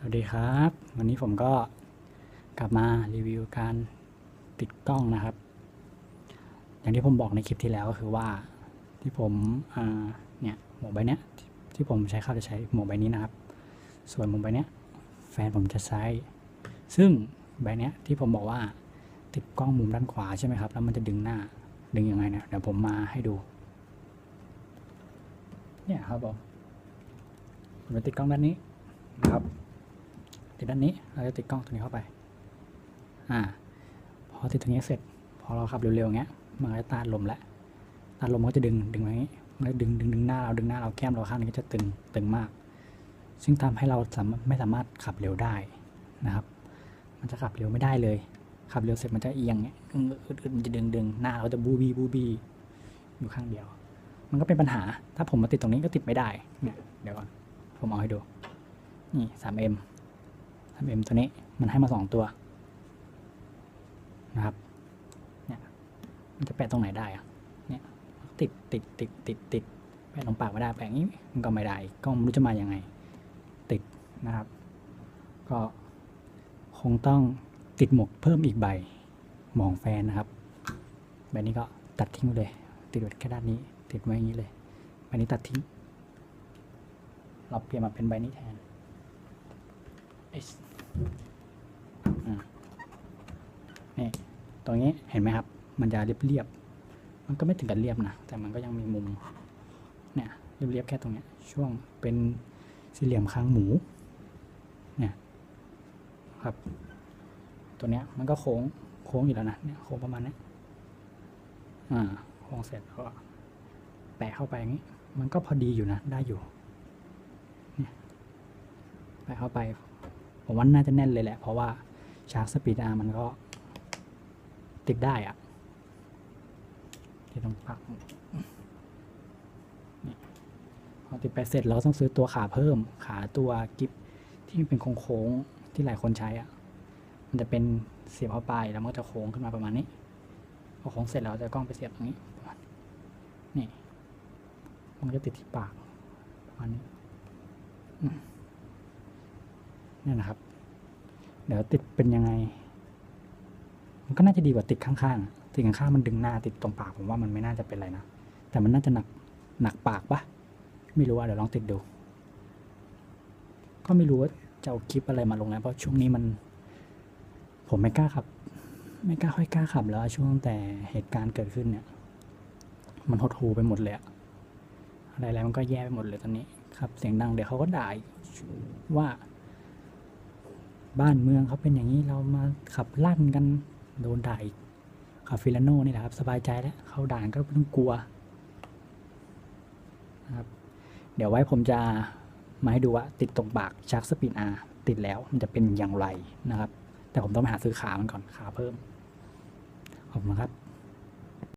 สวัสดีครับ วันนี้ผมก็กลับมารีวิวการติดกล้องนะครับ อย่างที่ผมบอกในคลิปที่แล้วก็คือว่าที่ผมเนี่ยหมวกใบเนี้ยที่ผมใช้เข้าจะใช้หมวกใบนี้นะครับ ส่วนหมวกใบเนี้ยแฟนผมจะใช้ ซึ่งใบเนี้ยที่ผมบอกว่าติดกล้องมุมด้านขวาใช่ไหมครับ แล้วมันจะดึงหน้าดึงยังไงเนี่ยเดี๋ยวผมมาให้ดู เนี่ยครับผมมจะติดกล้องด้านนี้นะครับ ติดด้านนี้ เราจะติดกล้องตัวนี้เข้าไป อ่า พอติดตรงนี้เสร็จ พอเราขับเร็วๆอย่างเงี้ย มันก็จะต้านลมแล้วต้านลมมันก็จะดึง ดึงมาอย่างงี้มันดึงดึงดึงหน้าเรา ดึงหน้าเรา แก้มเราข้างนี้ก็จะตึง ตึงมาก ซึ่งทำให้เราไม่สามารถขับเร็วได้นะครับ มันจะขับเร็วไม่ได้เลย ขับเร็วเสร็จมันจะเอียงเงี้ยอึ้งอึดอึดมันจะดึงดึงหน้าเราจะบูบีบูบีอยู่ข้างเดียว มันก็เป็นปัญหา ถ้าผมมาติดตรงนี้ก็ติดไม่ได้ เนี่ย เดี๋ยวก่อน ผมเอาให้ดู นี่ 3M เอ็มตัวนี้มันให้มาสองตัวนะครับเนี่ยมันจะแปะตรงไหนได้อะเนี่ยติดติดติดติดติดแปะตรงปากไม่ได้แปะอย่างนี้มันก็ไม่ได้กล้องไม่รู้จะมาอยังไง ติดนะครับ ก็คงต้องติดหมวกเพิ่มอีกใบหมองแฟนนะครับใบนี้ก็ตัดทิ้งเลย ติดไว้แค่ด้านนี้ ติดไว้อย่างนี้เลยใบนี้ตัดทิ้งเราเปลี่ยนมาเป็นใบนี้แทนเอสอ่า นี่ตรงนี้เห็นไหมครับ มันจะเรียบๆมันก็ไม่ถึงกับเรียบนะ แต่มันก็ยังมีมุม เนี่ยเรียบๆแค่ตรงนี้ช่วงเป็นสี่เหลี่ยมคางหมู เนี่ยครับ ตัวเนี้ยมันก็โค้งโค้งอยู่แล้วนะ เนี่ยโค้งประมาณนี้อ่าโค้งเสร็จก็แปะเข้าไปอย่างนี้ มันก็พอดีอยู่นะ ได้อยู่ไปะเข้าไป ผมว่าน่าจะแน่นเลยแหละ เพราะว่าชาร์จสปีดอาร์มันก็ติดได้อะที่ต้องปักพอติดไปเสร็จเราต้องซื้อตัวขาเพิ่ม ขาตัวกิฟที่มันเป็นโค้งๆที่หลายคนใช้อะ มันจะเป็นเสียบเข้าไปแล้วมันจะโค้งขึ้นมาประมาณนี้พอโค้งเสร็จเราจะกล้องไปเสียบตรงนี้นี่ มันก็จะติดที่ปากประมาณนี้ เนี่ยนะครับ เดี๋ยวติดเป็นยังไง มันก็น่าจะดีกว่าติดข้างๆติดข้างๆมันดึงหน้าติดตรงปากผมว่ามันไม่น่าจะเป็นอะไรนะแต่มันน่าจะหนักหนักปากปะไม่รู้ว่าเดี๋ยวลองติดดู ก็ไม่รู้ว่าจะเอาคลิปอะไรมาลงแล้วเพราะช่วงนี้มัน ผมไม่กล้าขับ ไม่กล้าค่อยกล้าขับแล้วช่วงแต่เหตุการณ์เกิดขึ้นเนี่ย มันหดหูไปหมดเลยอะอะไรๆมันก็แย่ไปหมดเลยตอนนี้ครับ เสียงดังเดี๋ยวเขาก็ด่าว่า บ้านเมืองเขาเป็นอย่างนี้เรามาขับลั่นกันโดนด่าอีกขับฟิลาโน่นี่แหละครับ สบายใจแล้วเขาด่านก็ไม่ต้องกลัวนะครับเดี๋ยวไว้ผมจะมาให้ดูว่าติดตรงปากชักสปีนอาติดแล้วมันจะเป็นอย่างไรนะครับ แต่ผมต้องไปหาซื้อขามันก่อนขาเพิ่มขอบคุณครับ